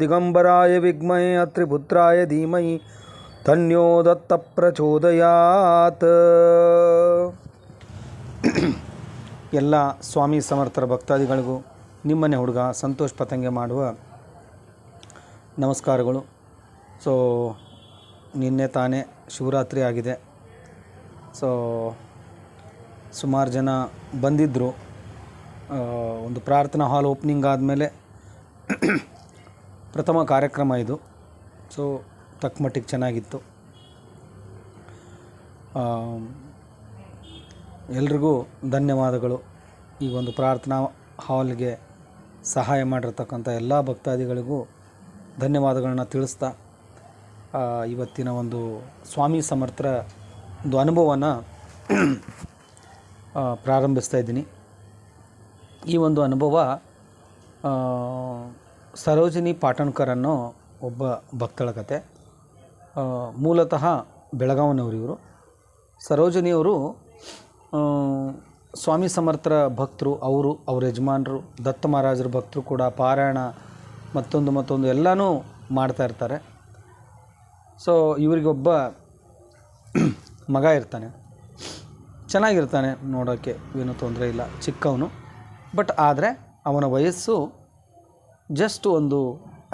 ದಿಗಂಬರಾಯ ವಿದ್ಮಹೇ ಅತ್ರಿಪುತ್ರಾಯ ಧೀಮಹಿ ತನ್ಯೋ ದತ್ತ ಪ್ರಚೋದಯಾತ್. ಎಲ್ಲ ಸ್ವಾಮಿ ಸಮರ್ಥರ ಭಕ್ತಾದಿಗಳಿಗೂ ನಿಮ್ಮನೆ ಹುಡುಗ ಸಂತೋಷ್ ಪತಂಗೆ ಮಾಡುವ ನಮಸ್ಕಾರಗಳು. ಸೊ ನಿನ್ನೆ ತಾನೇ ಶಿವರಾತ್ರಿ ಆಗಿದೆ. ಸೊ ಸುಮಾರು ಜನ ಬಂದಿದ್ದರು ಒಂದು ಪ್ರಾರ್ಥನಾ ಹಾಲ್ ಓಪನಿಂಗ್ ಆದಮೇಲೆ ಪ್ರಥಮ ಕಾರ್ಯಕ್ರಮ ಇದು. ಸೊ ತಕ್ಕ ಮಟ್ಟಿಗೆ ಚೆನ್ನಾಗಿತ್ತು. ಎಲ್ರಿಗೂ ಧನ್ಯವಾದಗಳು. ಈ ಒಂದು ಪ್ರಾರ್ಥನಾ ಹಾಲ್ಗೆ ಸಹಾಯ ಮಾಡಿರ್ತಕ್ಕಂಥ ಎಲ್ಲ ಭಕ್ತಾದಿಗಳಿಗೂ ಧನ್ಯವಾದಗಳನ್ನ ತಿಳಿಸ್ತಾ ಇವತ್ತಿನ ಒಂದು ಸ್ವಾಮಿ ಸಮರ್ಥರ ಒಂದು ಅನುಭವನ ಪ್ರಾರಂಭಿಸ್ತಾ ಇದ್ದೀನಿ. ಈ ಒಂದು ಅನುಭವ ಸರೋಜಿನಿ ಪಾಟಣ್ಕರ್ ಅನ್ನೋ ಒಬ್ಬ ಭಕ್ತಳ ಕತೆ. ಮೂಲತಃ ಬೆಳಗಾವಿನವರು ಇವರು ಸರೋಜಿನಿಯವರು ಸ್ವಾಮಿ ಸಮರ್ಥರ ಭಕ್ತರು, ಅವರು, ಅವ್ರ ಯಜಮಾನರು, ದತ್ತ ಮಹಾರಾಜರ ಭಕ್ತರು ಕೂಡ ಪಾರಾಯಣ ಮತ್ತೊಂದು ಮತ್ತೊಂದು ಎಲ್ಲನೂ ಮಾಡ್ತಾ ಇರ್ತಾರೆ. ಸೊ ಇವರಿಗೊಬ್ಬ ಮಗ ಇರ್ತಾನೆ. ಚೆನ್ನಾಗಿರ್ತಾನೆ ನೋಡೋಕ್ಕೆ ಏನೂ ತೊಂದರೆ ಇಲ್ಲ. ಚಿಕ್ಕವನು. ಬಟ್ ಆದರೆ ಅವನ ವಯಸ್ಸು ಜಸ್ಟ್ ಒಂದು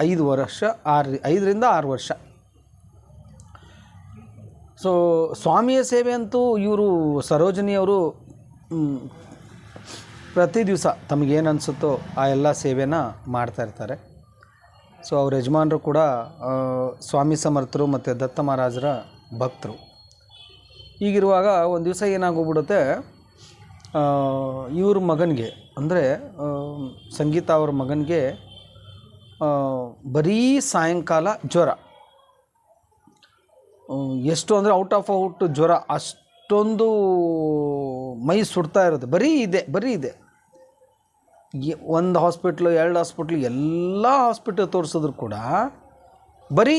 ಐದು ವರ್ಷ, ಆರು, ಐದರಿಂದ ಆರು ವರ್ಷ. ಸೊ ಸ್ವಾಮಿಯ ಸೇವೆ ಅಂತೂ ಇವರು ಸರೋಜಿನಿಯವರು ಪ್ರತಿ ದಿವಸ ತಮಗೇನು ಅನಿಸುತ್ತೋ ಆ ಎಲ್ಲ ಸೇವೆನ ಮಾಡ್ತಾಯಿರ್ತಾರೆ ಸೊ ಅವ್ರ ಯಜಮಾನರು ಕೂಡ ಸ್ವಾಮಿ ಸಮರ್ಥರು ಮತ್ತು ದತ್ತ ಮಹಾರಾಜರ ಭಕ್ತರು. ಹೀಗಿರುವಾಗ ಒಂದು ದಿವಸ ಏನಾಗೋಗ್ಬಿಡುತ್ತೆ ಇವ್ರ ಮಗನಿಗೆ ಅಂದರೆ ಸಂಗೀತ ಅವ್ರ ಮಗನಿಗೆ ಬರೀ ಸಾಯಂಕಾಲ ಜ್ವರ. ಎಷ್ಟು ಅಂದರೆ ಔಟ್ ಆಫ್ ಔಟ್ ಜ್ವರ, ಅಷ್ಟೊಂದು ಮೈ ಸುಡ್ತಾ ಇರುತ್ತೆ. ಬರೀ ಇದೆ ಬರೀ ಇದೆ. ಒಂದು ಹಾಸ್ಪಿಟ್ಲು, ಎರಡು ಹಾಸ್ಪಿಟ್ಲು, ಎಲ್ಲ ಹಾಸ್ಪಿಟ್ಲ್ ತೋರಿಸಿದ್ರು ಕೂಡ ಬರೀ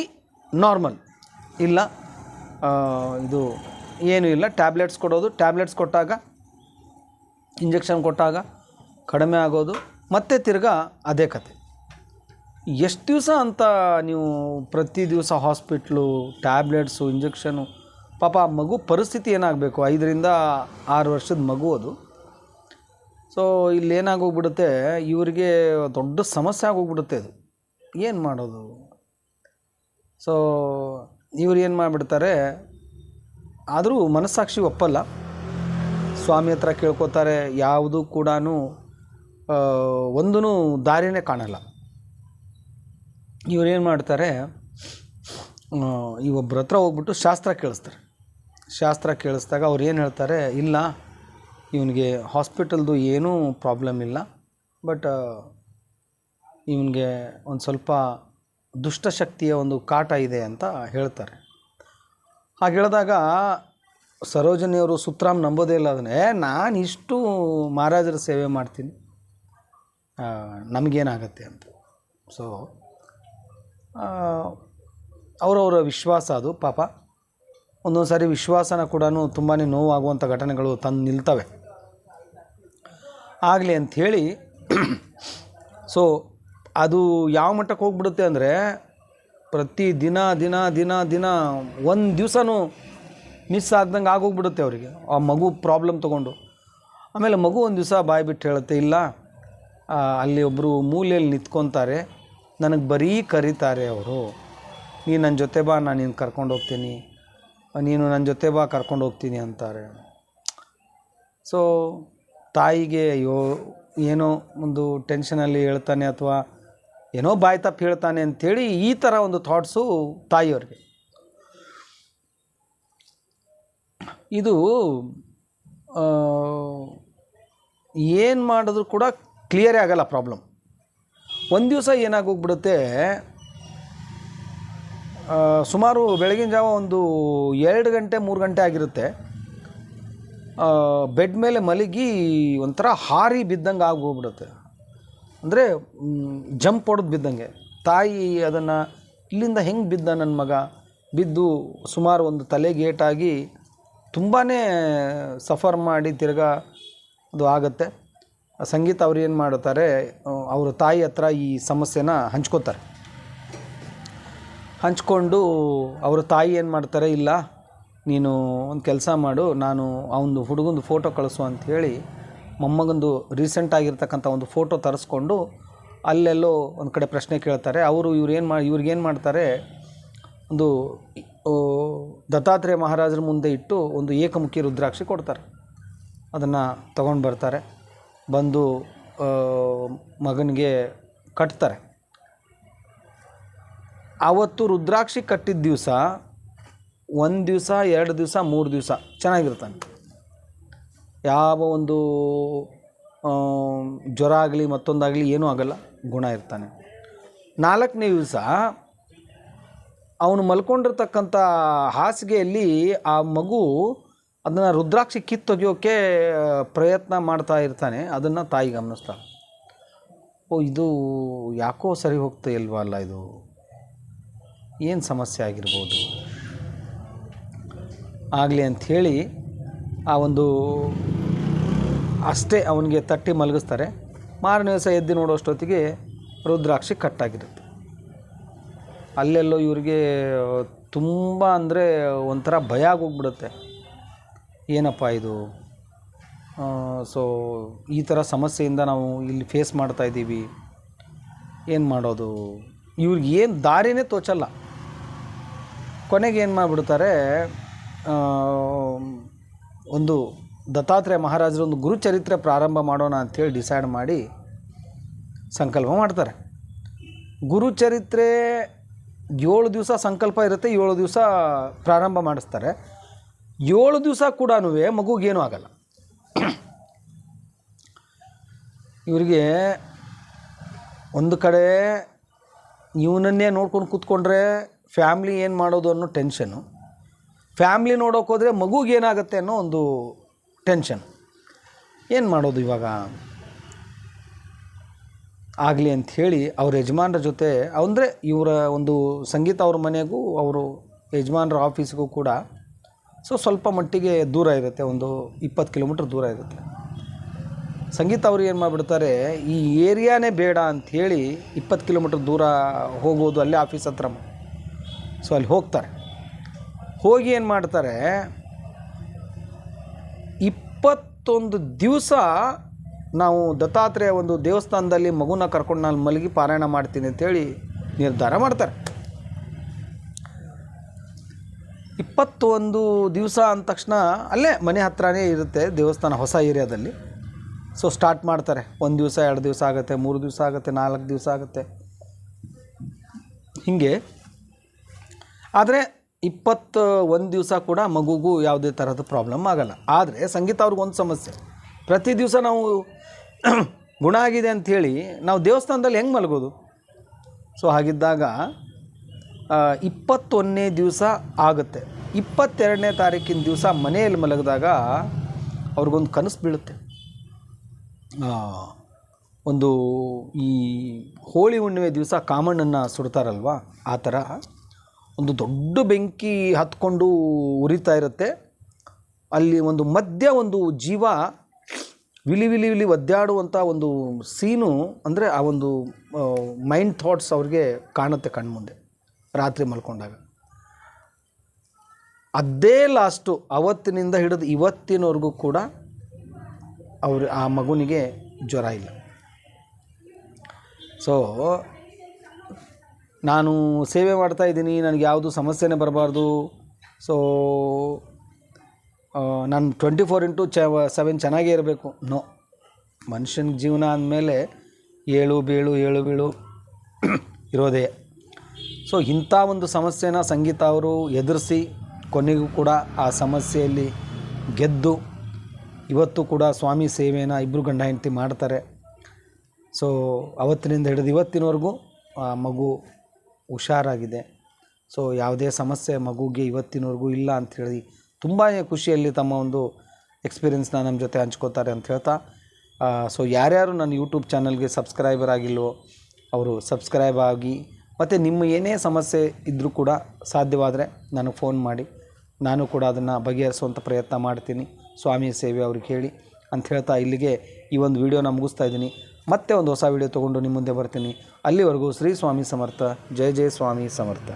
ನಾರ್ಮಲ್. ಇಲ್ಲ ಇದು ಏನೂ ಇಲ್ಲ, ಟ್ಯಾಬ್ಲೆಟ್ಸ್ ಕೊಡೋದು. ಟ್ಯಾಬ್ಲೆಟ್ಸ್ ಕೊಟ್ಟಾಗ, ಇಂಜೆಕ್ಷನ್ ಕೊಟ್ಟಾಗ ಕಡಿಮೆ ಆಗೋದು, ಮತ್ತೆ ತಿರ್ಗಾ ಅದೇ ಕತೆ. ಎಷ್ಟು ದಿವಸ ಅಂತ ನೀವು ಪ್ರತಿ ದಿವಸ ಹಾಸ್ಪಿಟ್ಲು, ಟ್ಯಾಬ್ಲೆಟ್ಸು, ಇಂಜೆಕ್ಷನು, ಪಾಪ ಆ ಮಗು ಪರಿಸ್ಥಿತಿ ಏನಾಗಬೇಕು? ಐದರಿಂದ ಆರು ವರ್ಷದ ಮಗು ಅದು. ಸೊ ಇಲ್ಲಿ ಏನಾಗೋಗ್ಬಿಡುತ್ತೆ, ಇವರಿಗೆ ದೊಡ್ಡ ಸಮಸ್ಯೆ ಆಗೋಗ್ಬಿಡುತ್ತೆ ಅದು. ಏನು ಮಾಡೋದು? ಸೊ ಇವ್ರು ಏನು ಮಾಡಿಬಿಡ್ತಾರೆ, ಆದರೂ ಮನಸ್ಸಾಕ್ಷಿ ಒಪ್ಪಲ್ಲ. ಸ್ವಾಮಿ ಹತ್ರ ಕೇಳ್ಕೊತಾರೆ, ಯಾವುದು ಕೂಡ ಒಂದೂ ದಾರಿನೇ ಕಾಣಲ್ಲ. ಇವರೇನು ಮಾಡ್ತಾರೆ ಈ ಹತ್ರ ಹೋಗ್ಬಿಟ್ಟು ಶಾಸ್ತ್ರ ಕೇಳಿಸ್ತಾರೆ. ಶಾಸ್ತ್ರ ಕೇಳಿಸ್ದಾಗ ಅವ್ರು ಏನು ಹೇಳ್ತಾರೆ, ಇಲ್ಲ, ಇವನಿಗೆ ಹಾಸ್ಪಿಟಲ್ದು ಏನೂ ಪ್ರಾಬ್ಲಮ್ ಇಲ್ಲ, ಬಟ್ ಇವನಿಗೆ ಒಂದು ಸ್ವಲ್ಪ ದುಷ್ಟಶಕ್ತಿಯ ಒಂದು ಕಾಟ ಇದೆ ಅಂತ ಹೇಳ್ತಾರೆ. ಹಾಗೆ ಹೇಳಿದಾಗ ಸರೋಜನಿಯವರು ಸುತ್ರಾಮ್ ನಂಬೋದೇ ಇಲ್ಲ ಅದನ್ನೇ, ನಾನು ಇಷ್ಟು ಮಹಾರಾಜರ ಸೇವೆ ಮಾಡ್ತೀನಿ. ನಮಗೇನಾಗತ್ತೆ ಅಂತ. ಸೊ ಅವರವರ ವಿಶ್ವಾಸ ಅದು, ಪಾಪ. ಒಂದೊಂದು ಸಾರಿ ವಿಶ್ವಾಸನ ಕೂಡ ತುಂಬಾ ನೋವಾಗುವಂಥ ಘಟನೆಗಳು ತಂದು ನಿಲ್ತವೆ. ಆಗಲಿ ಅಂಥೇಳಿ ಸೊ ಅದು ಯಾವ ಮಟ್ಟಕ್ಕೆ ಹೋಗ್ಬಿಡುತ್ತೆ ಅಂದರೆ, ಪ್ರತಿ ದಿನ ದಿನ ದಿನ ದಿನ ಒಂದು ದಿವಸನೂ ಮಿಸ್ ಆಗ್ದಂಗೆ ಆಗೋಗ್ಬಿಡುತ್ತೆ ಅವರಿಗೆ. ಆ ಮಗು ಪ್ರಾಬ್ಲಮ್ ತೊಗೊಂಡು. ಆಮೇಲೆ ಮಗು ಒಂದು ದಿವಸ ಬಾಯಿ ಬಿಟ್ಟು ಹೇಳುತ್ತೆ, ಇಲ್ಲ ಅಲ್ಲಿ ಒಬ್ಬರು ಮೂಲೆಯಲ್ಲಿ ನಿಂತ್ಕೊತಾರೆ. ನನಗೆ ಬರೀ ಕರೀತಾರೆ ಅವರು. ನೀನು ನನ್ನ ಜೊತೆ ಬಾ, ನಾನು ನಿನ್ನ ಕರ್ಕೊಂಡು ಹೋಗ್ತೀನಿ. ನೀನು ನನ್ನ ಜೊತೆ ಬಾ, ಕರ್ಕೊಂಡು ಹೋಗ್ತೀನಿ ಅಂತಾರೆ. ಸೊ ತಾಯಿಗೆ ಅಯ್ಯೋ, ಏನೋ ಒಂದು ಟೆನ್ಷನಲ್ಲಿ ಹೇಳ್ತಾನೆ ಅಥವಾ ಏನೋ ಬಾಯಿ ತಪ್ಪು ಹೇಳ್ತಾನೆ ಅಂಥೇಳಿ ಈ ಥರ ಒಂದು ಥಾಟ್ಸು ತಾಯಿಯವ್ರಿಗೆ. ಇದು ಏನು ಮಾಡಿದ್ರು ಕೂಡ ಕ್ಲಿಯರೇ ಆಗಲ್ಲ ಪ್ರಾಬ್ಲಮ್ ಒಂದು ದಿವಸ ಏನಾಗೋಗ್ಬಿಡುತ್ತೆ ಸುಮಾರು ಬೆಳಗಿನ ಜಾವ ಒಂದು ಎರಡು ಗಂಟೆ, ಮೂರು ಗಂಟೆ ಆಗಿರುತ್ತೆ. ಬೆಡ್ ಮೇಲೆ ಮಲಗಿ ಒಂಥರ ಹಾರಿ ಬಿದ್ದಂಗೆ ಆಗೋಗ್ಬಿಡುತ್ತೆ. ಅಂದರೆ ಜಂಪ್ ಹೊಡೆದು ಬಿದ್ದಂಗೆ. ತಾಯಿ ಅದನ್ನು ಇಲ್ಲಿಂದ ಹೆಂಗೆ ಬಿದ್ದ ನನ್ನ ಮಗ? ಬಿದ್ದು ಸುಮಾರು ಒಂದು ತಲೆಗೆ ಏಟಾಗಿ ತುಂಬಾ ಸಫರ್ ಮಾಡಿ ತಿರ್ಗಾ ಅದು ಆಗುತ್ತೆ. ಸಂಗೀತ ಅವ್ರು ಏನು ಮಾಡ್ತಾರೆ ಅವ್ರ ತಾಯಿ ಹತ್ರ ಈ ಸಮಸ್ಯೆನ ಹಂಚ್ಕೋತಾರೆ. ಹಂಚ್ಕೊಂಡು ಅವ್ರ ತಾಯಿ ಏನು ಮಾಡ್ತಾರೆ, ಇಲ್ಲ, ನೀನು ಒಂದು ಕೆಲಸ ಮಾಡು, ನಾನು ಅವನದು ಹುಡುಗಂದು ಫೋಟೋ ಕಳಿಸು ಅಂಥೇಳಿ ಮೊಮ್ಮಗಂದು ರೀಸೆಂಟ್ ಆಗಿರ್ತಕ್ಕಂಥ ಒಂದು ಫೋಟೋ ತರಿಸ್ಕೊಂಡು ಅಲ್ಲೆಲ್ಲೋ ಒಂದು ಕಡೆ ಪ್ರಶ್ನೆ ಕೇಳ್ತಾರೆ. ಅವರು ಇವ್ರು ಏನು ಮಾಡಿ ಇವ್ರಿಗೇನು ಮಾಡ್ತಾರೆ, ಒಂದು ದತ್ತಾತ್ರೇಯ ಮಹಾರಾಜರ ಮುಂದೆ ಇಟ್ಟು ಒಂದು ಏಕಮುಖಿ ರುದ್ರಾಕ್ಷಿ ಕೊಡ್ತಾರೆ. ಅದನ್ನು ತಗೊಂಡು ಬರ್ತಾರೆ. ಬಂದು ಮಗನಿಗೆ ಕಟ್ತಾರೆ. ಆವತ್ತು ರುದ್ರಾಕ್ಷಿ ಕಟ್ಟಿದ ದಿವಸ, ಒಂದು ದಿವಸ, ಎರಡು ದಿವಸ, ಮೂರು ದಿವಸ ಚೆನ್ನಾಗಿರ್ತಾನೆ ಯಾವ ಒಂದು ಜ್ವರ ಆಗಲಿ, ಮತ್ತೊಂದಾಗಲಿ ಏನೂ ಆಗಲ್ಲ, ಗುಣ ಇರ್ತಾನೆ. ನಾಲ್ಕನೇ ದಿವಸ ಅವನು ಮಲ್ಕೊಂಡಿರ್ತಕ್ಕಂಥ ಹಾಸಿಗೆಯಲ್ಲಿ ಆ ಮಗು ಅದನ್ನು ರುದ್ರಾಕ್ಷಿ ಕಿತ್ತೊಗೆಯೋಕ್ಕೆ ಪ್ರಯತ್ನ ಮಾಡ್ತಾ ಇರ್ತಾನೆ. ಅದನ್ನು ತಾಯಿ ಗಮನಿಸ್ತಾಳೆ ಓ, ಇದು ಯಾಕೋ ಸರಿ ಹೋಗ್ತಾ ಇಲ್ವಲ್ಲ ಇದು? ಏನು ಸಮಸ್ಯೆ ಆಗಿರ್ಬೋದು? ಆಗಲಿ ಅಂಥೇಳಿ ಆ ಒಂದು ಅಷ್ಟೇ ಅವನಿಗೆ ತಟ್ಟಿ ಮಲಗಿಸ್ತಾರೆ. ಮಾರನೇ ದಿವಸ ಎದ್ದು ನೋಡೋಷ್ಟೊತ್ತಿಗೆ ರುದ್ರಾಕ್ಷಿ ಕಟ್ಟಾಗಿರುತ್ತೆ. ಅಲ್ಲೆಲ್ಲೋ ಇವರಿಗೆ ತುಂಬ ಅಂದರೆ ಒಂಥರ ಭಯ ಆಗೋಗ್ಬಿಡುತ್ತೆ. ಏನಪ್ಪ ಇದು? ಸೊ ಈ ಥರ ಸಮಸ್ಯೆಯಿಂದ ನಾವು ಇಲ್ಲಿ ಫೇಸ್ ಮಾಡ್ತಾ ಇದ್ದೀವಿ. ಏನು ಮಾಡೋದು? ಇವ್ರಿಗೆ ಏನು ದಾರಿನೇ ತೋಚಲ್ಲ. ಕೊನೆಗೆ ಏನು ಮಾಡಿಬಿಡ್ತಾರೆ ಒಂದು ದತ್ತಾತ್ರೇಯ ಮಹಾರಾಜರು ಒಂದು ಗುರುಚರಿತ್ರೆ ಪ್ರಾರಂಭ ಮಾಡೋಣ ಅಂಥೇಳಿ ಡಿಸೈಡ್ ಮಾಡಿ ಸಂಕಲ್ಪ ಮಾಡ್ತಾರೆ. ಗುರುಚರಿತ್ರೆ ಏಳು ದಿವಸ ಸಂಕಲ್ಪ ಇರುತ್ತೆ, ಏಳು ದಿವಸ ಪ್ರಾರಂಭ ಮಾಡಿಸ್ತಾರೆ. ಏಳು ದಿವಸ ಕೂಡ ಮಗುಗೇನೂ ಆಗಲ್ಲ. ಇವರಿಗೆ ಒಂದು ಕಡೆ ಇವನನ್ನೇ ನೋಡ್ಕೊಂಡು ಕೂತ್ಕೊಂಡ್ರೆ ಫ್ಯಾಮ್ಲಿ ಏನು ಮಾಡೋದು ಅನ್ನೋ ಟೆನ್ಷನು ಫ್ಯಾಮ್ಲಿ ನೋಡೋಕ್ಕೋದ್ರೆ ಮಗುಗೇನಾಗುತ್ತೆ ಅನ್ನೋ ಒಂದು ಟೆನ್ಷನ್. ಏನು ಮಾಡೋದು ಇವಾಗ? ಆಗಲಿ ಅಂಥೇಳಿ ಅವ್ರ ಯಜಮಾನ್ರ ಜೊತೆ ಅಂದರೆ ಇವರ ಒಂದು ಸಂಗೀತ ಅವ್ರ ಮನೆಗೂ, ಅವರು ಯಜಮಾನ್ರ ಆಫೀಸ್ಗೂ ಕೂಡ ಸೊ ಸ್ವಲ್ಪ ಮಟ್ಟಿಗೆ ದೂರ ಇರುತ್ತೆ, ಒಂದು ಇಪ್ಪತ್ತು ಕಿಲೋಮೀಟ್ರ್ ದೂರ ಇರುತ್ತೆ. ಸಂಗೀತ ಅವ್ರು ಏನು ಮಾಡಿಬಿಡ್ತಾರೆ, ಈ ಏರಿಯಾನೇ ಬೇಡ ಅಂಥೇಳಿ ಇಪ್ಪತ್ತು ಕಿಲೋಮೀಟ್ರ್ ದೂರ ಹೋಗೋದು ಅಲ್ಲೇ ಆಫೀಸ್ ಹತ್ರ ಸೊ ಅಲ್ಲಿ ಹೋಗ್ತಾರೆ. ಹೋಗಿ ಏನು ಮಾಡ್ತಾರೆ, ಇಪ್ಪತ್ತೊಂದು ದಿವಸ ನಾವು ದತ್ತಾತ್ರೇಯ ಒಂದು ದೇವಸ್ಥಾನದಲ್ಲಿ ಮಗುನ ಕರ್ಕೊಂಡು ನಾನು ಮಲಗಿ ಪಾರಾಯಣ ಮಾಡ್ತೀನಿ ಅಂತೇಳಿ ನಿರ್ಧಾರ ಮಾಡ್ತಾರೆ. ಇಪ್ಪತ್ತೊಂದು ದಿವಸ ಅಂದ ತಕ್ಷಣ ಅಲ್ಲೇ ಮನೆ ಹತ್ರನೇ ಇರುತ್ತೆ ದೇವಸ್ಥಾನ ಹೊಸ ಏರಿಯಾದಲ್ಲಿ. ಸೊ ಸ್ಟಾರ್ಟ್ ಮಾಡ್ತಾರೆ. ಒಂದು ದಿವಸ, ಎರಡು ದಿವಸ ಆಗುತ್ತೆ, ಮೂರು ದಿವಸ ಆಗುತ್ತೆ, ನಾಲ್ಕು ದಿವಸ ಆಗುತ್ತೆ. ಹೀಗೆ. ಆದರೆ ಇಪ್ಪತ್ತ ಒಂದು ದಿವಸ ಕೂಡ ಮಗುಗೂ ಯಾವುದೇ ಥರದ ಪ್ರಾಬ್ಲಮ್ ಆಗಲ್ಲ. ಆದರೆ ಸಂಗೀತ ಅವ್ರಿಗೊಂದು ಸಮಸ್ಯೆ. ಪ್ರತಿ ದಿವಸ ನಾವು ಗುಣ ಆಗಿದೆ ಅಂಥೇಳಿ ನಾವು ದೇವಸ್ಥಾನದಲ್ಲಿ ಹೆಂಗೆ ಮಲಗೋದು? ಸೊ ಹಾಗಿದ್ದಾಗ ಇಪ್ಪತ್ತೊಂದನೇ ದಿವಸ ಆಗುತ್ತೆ. ಇಪ್ಪತ್ತೆರಡನೇ ತಾರೀಕಿನ ದಿವಸ ಮನೆಯಲ್ಲಿ ಮಲಗಿದಾಗ ಅವ್ರಿಗೊಂದು ಕನಸು ಬೀಳುತ್ತೆ. ಒಂದು ಈ ಹೋಳಿ ಹುಣ್ಣಿಮೆ ದಿವಸ ಕಾಮಣ್ಣನ್ನು ಸುಡ್ತಾರಲ್ವಾ? ಆ ಥರ ಒಂದು ದೊಡ್ಡ ಬೆಂಕಿ ಹತ್ಕೊಂಡು ಉರಿತಾ ಇರುತ್ತೆ. ಅಲ್ಲಿ ಒಂದು ಮಧ್ಯ ಒಂದು ಜೀವ ವಿಲಿ ವಿಲಿ ವಿಲಿ ಒದ್ದಾಡುವಂಥ ಒಂದು ಸೀನು ಅಂದರೆ ಆ ಒಂದು ಮೈಂಡ್ ಥಾಟ್ಸ್ ಅವ್ರಿಗೆ ಕಾಣುತ್ತೆ ಕಣ್ಮುಂದೆ. ರಾತ್ರಿ ಮಲ್ಕೊಂಡಾಗ. ಅದೇ ಲಾಸ್ಟು ಅವತ್ತಿನಿಂದ ಹಿಡಿದು ಇವತ್ತಿನವರೆಗೂ ಕೂಡ ಅವ್ರು ಆ ಮಗುನಿಗೆ ಜ್ವರ ಇಲ್ಲ. ಸೊ ನಾನು ಸೇವೆ ಮಾಡ್ತಾ ಇದ್ದೀನಿ, ನನಗೆ ಯಾವುದು ಸಮಸ್ಯೆನೇ ಬರಬಾರ್ದು. ಸೊ ನಾನು ಟ್ವೆಂಟಿ ಫೋರ್ ಇಂಟು ಚ ಸೆವೆನ್ ಚೆನ್ನಾಗೇ ಇರಬೇಕು. ನೋ ಮನುಷ್ಯನ ಜೀವನ ಅಂದಮೇಲೆ ಏಳು ಬೀಳು ಏಳು ಬೀಳು, ಇರೋದೇ. ಸೊ ಇಂಥ ಒಂದು ಸಮಸ್ಯೆನ ಸಂಗೀತ ಅವರು ಎದುರಿಸಿ, ಕೊನೆಗೂ ಕೂಡ ಆ ಸಮಸ್ಯೆಯಲ್ಲಿ ಗೆದ್ದು ಇವತ್ತು ಕೂಡ ಸ್ವಾಮಿ ಸೇವೆಯನ್ನು ಇಬ್ಬರು ಗಂಡ ಹೆಂಡತಿ ಮಾಡ್ತಾರೆ. ಸೊ ಅವತ್ತಿನಿಂದ ಹಿಡಿದು ಇವತ್ತಿನವರೆಗೂ ಆ ಮಗು ಹುಷಾರಾಗಿದೆ. ಸೊ ಯಾವುದೇ ಸಮಸ್ಯೆ ಮಗುಗೆ ಇವತ್ತಿನವರೆಗೂ ಇಲ್ಲ ಅಂಥೇಳಿ ತುಂಬಾ ಖುಷಿಯಲ್ಲಿ ತಮ್ಮ ಒಂದು ಎಕ್ಸ್ಪೀರಿಯೆನ್ಸ್ನ ನಮ್ಮ ಜೊತೆ ಹಂಚ್ಕೋತಾರೆ ಅಂತ ಹೇಳ್ತಾ ಸೊ ಯಾರ್ಯಾರು ನನ್ನ ಯೂಟ್ಯೂಬ್ ಚಾನಲ್ಗೆ ಸಬ್ಸ್ಕ್ರೈಬರ್ ಆಗಿಲ್ವೋ, ಅವರು ಸಬ್ಸ್ಕ್ರೈಬ್ ಆಗಿ ಮತ್ತು ನಿಮ್ಮ ಏನೇ ಸಮಸ್ಯೆ ಇದ್ದರೂ ಕೂಡ ಸಾಧ್ಯವಾದರೆ ನನಗೆ ಫೋನ್ ಮಾಡಿ. ನಾನು ಕೂಡ ಅದನ್ನು ಬಗೆಹರಿಸುವಂಥ ಪ್ರಯತ್ನ ಮಾಡ್ತೀನಿ. ಸ್ವಾಮಿಯ ಸೇವೆ ಅವ್ರಿಗೆ ಹೇಳಿ. ಅಂತ ಹೇಳ್ತಾ ಇಲ್ಲಿಗೆ ಈ ಒಂದು ವಿಡಿಯೋನ ಮುಗಿಸ್ತಾ ಇದ್ದೀನಿ. ಮತ್ತೆ ಒಂದು ಹೊಸ ವಿಡಿಯೋ ತೊಗೊಂಡು ನಿಮ್ಮ ಮುಂದೆ ಬರ್ತೀನಿ. ಅಲ್ಲಿವರೆಗೂ ಶ್ರೀ ಸ್ವಾಮಿ ಸಮರ್ಥ. ಜಯ ಜಯ ಸ್ವಾಮಿ ಸಮರ್ಥ.